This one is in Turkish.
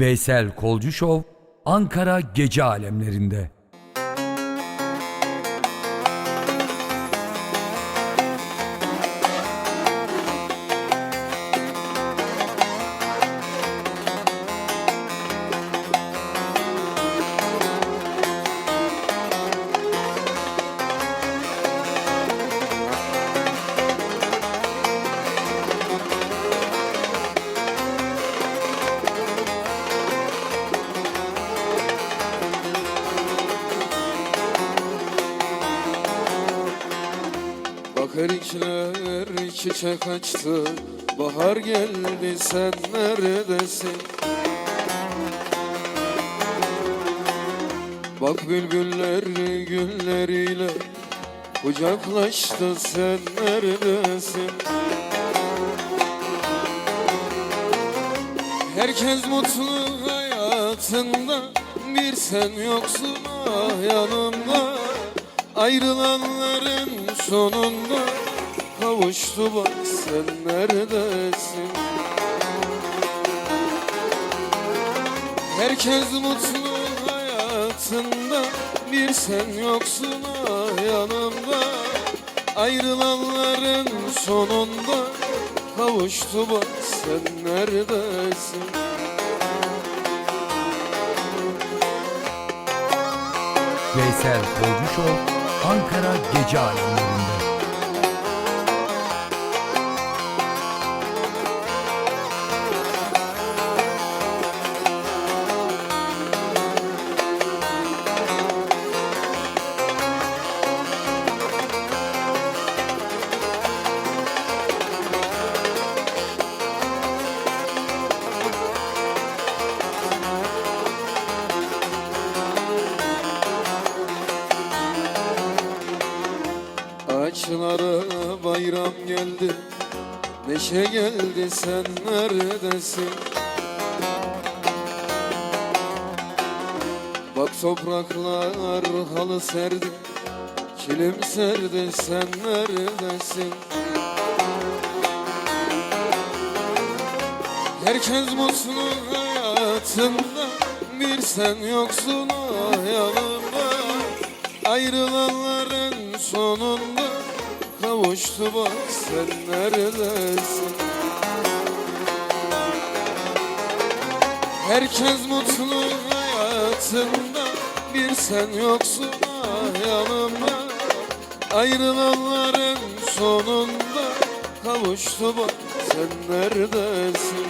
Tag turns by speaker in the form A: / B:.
A: Veysel Kolcu Şov Ankara Gece Alemlerinde.
B: Erikler çiçek açtı Bahar geldi sen neredesin? Bak bülbüller gülleriyle Kucaklaştı sen neredesin? Herkes mutlu hayatında Bir sen yoksun ah yanımda. Ayrılanların sonunda Kavuştu bak sen neredesin? Herkes mutlu hayatında Bir sen yoksun ah yanımda. Ayrılanların sonunda Kavuştu bak sen neredesin?
A: Veysel Kolcu Şov Ankara Gece Alemlerinde.
B: Ağaçlara bayram geldi Neşe geldi sen neredesin? Bak topraklar halı serdi Kilim serdi sen neredesin? Herkes mutlu hayatında Bir sen yoksun ah yanımda. Ayrılanların sonunda Kavuştu bak sen neredesin? Herkes mutlu hayatında Bir sen yoksun ah yanımda. Ayrılanların sonunda Kavuştu bak sen neredesin